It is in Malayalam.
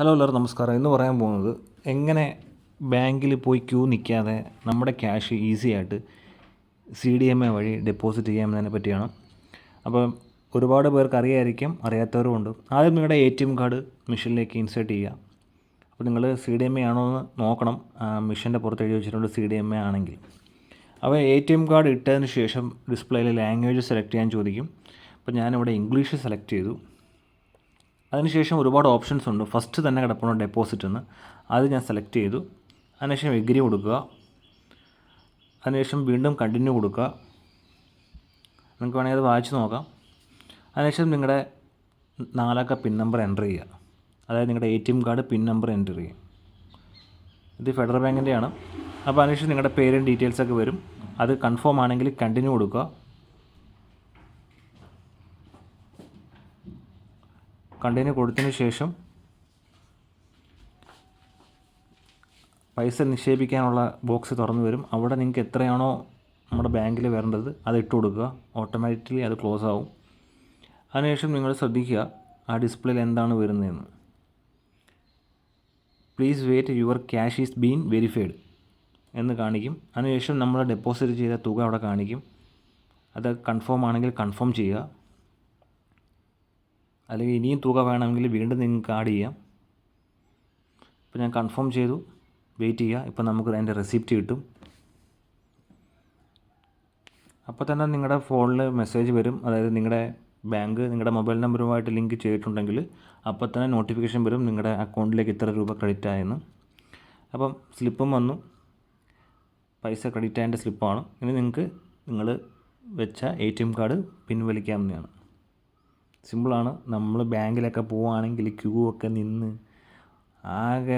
ഹലോ എല്ലാവരും നമസ്കാരം. ഇന്ന് പറയാൻ പോകുന്നത് എങ്ങനെ ബാങ്കിൽ പോയി ക്യൂ നിൽക്കാതെ നമ്മുടെ ക്യാഷ് ഈസി ആയിട്ട് സി ഡി എം എ വഴി ഡെപ്പോസിറ്റ് ചെയ്യാമെന്നതിനെ പറ്റിയാണ്. അപ്പം ഒരുപാട് പേർക്ക് അറിയായിരിക്കും അറിയാത്തവരും ഉണ്ട്. ആദ്യം നിങ്ങളുടെ എ ടി എം കാർഡ് മെഷീനിലേക്ക് ഇൻസേർട്ട് ചെയ്യുക. അപ്പോൾ നിങ്ങൾ സി ഡി എം എ ആണോ എന്ന് നോക്കണം. മെഷീന്റെ പുറത്ത് എഴുതി വെച്ചിട്ടുണ്ട് സി ഡി എം എ ആണെങ്കിൽ. അപ്പോൾ എ ടി എം കാർഡ് ഇട്ടതിന് ശേഷം ഡിസ്പ്ലേയിൽ ലാംഗ്വേജ് സെലക്ട് ചെയ്യാൻ ചോദിക്കും. അപ്പോൾ ഞാനിവിടെ ഇംഗ്ലീഷ് സെലക്ട് ചെയ്തു. അതിനുശേഷം ഒരുപാട് ഓപ്ഷൻസ് ഉണ്ട്. ഫസ്റ്റ് തന്നെ കിടപ്പുണ്ട് ഡെപ്പോസിറ്റ് എന്ന്. അത് ഞാൻ സെലക്ട് ചെയ്തു. അതിനുശേഷം എഗ്രി കൊടുക്കുക. അതിനുശേഷം വീണ്ടും കണ്ടിന്യൂ കൊടുക്കുക. നിങ്ങൾക്ക് വേണമെങ്കിൽ അത് വായിച്ച് നോക്കാം. അതിനുശേഷം നിങ്ങളുടെ നാലക്ക പിൻ നമ്പർ എന്റർ ചെയ്യുക. അതായത് നിങ്ങളുടെ A T M card pin number enter ചെയ്യും ഇത് ഫെഡറൽ ബാങ്കിന്റെയാണ് അപ്പോൾ അതിനുശേഷം നിങ്ങളുടെ പേരും ഡീറ്റെയിൽസൊക്കെ വരും. അത് കൺഫേം ആണെങ്കിൽ കണ്ടിന്യൂ കൊടുക്കുക. കണ്ടിന്യൂ കൊടുത്തതിന് ശേഷം പൈസ നിക്ഷേപിക്കാനുള്ള ബോക്സ് തുറന്നു വരും. അവിടെ നിങ്ങൾക്ക് എത്രയാണോ നമ്മുടെ ബാങ്കിൽ വരേണ്ടത് അത് ഇട്ട് കൊടുക്കുക. ഓട്ടോമാറ്റിക്കലി അത് ക്ലോസ് ആവും. അതിനുശേഷം നിങ്ങൾ ശ്രദ്ധിക്കുക ആ ഡിസ്പ്ലേയിൽ എന്താണ് വരുന്നതെന്ന്. Please wait your cash is been verified എന്ന് കാണിക്കും. അതിനുശേഷം നമ്മൾ ഡെപ്പോസിറ്റ് ചെയ്ത തുക അവിടെ കാണിക്കും. അത് കൺഫേം ആണെങ്കിൽ കൺഫേം ചെയ്യുക. അല്ലെങ്കിൽ ഇനിയും തുക വേണമെങ്കിൽ വീണ്ടും നിങ്ങൾക്ക് ആഡ് ചെയ്യാം. ഇപ്പോൾ ഞാൻ കൺഫേം ചെയ്തു. വെയിറ്റ് ചെയ്യുക. ഇപ്പോൾ നമുക്ക് അതിന്റെ റെസിപ്റ്റ് കിട്ടും. അപ്പോൾ തന്നെ നിങ്ങളുടെ ഫോണിൽ മെസ്സേജ് വരും. അതായത് നിങ്ങളുടെ ബാങ്ക് നിങ്ങളുടെ മൊബൈൽ നമ്പറുമായിട്ട് ലിങ്ക് ചെയ്തിട്ടുണ്ടെങ്കിൽ അപ്പോൾ തന്നെ നോട്ടിഫിക്കേഷൻ വരും നിങ്ങളുടെ അക്കൗണ്ടിലേക്ക് ഇത്ര രൂപ ക്രെഡിറ്റ് ആയെന്ന്. അപ്പം സ്ലിപ്പും വന്നു. പൈസ ക്രെഡിറ്റ് ആയതിന്റെ സ്ലിപ്പാണ് ഇനി നിങ്ങൾക്ക് നിങ്ങൾ വെച്ച എ ടി എം കാർഡ് പിൻവലിക്കാവുന്നതാണ്. സിമ്പിളാണ്. നമ്മൾ ബാങ്കിലൊക്കെ പോവുകയാണെങ്കിൽ ക്യൂ ഒക്കെ നിന്ന് ആകെ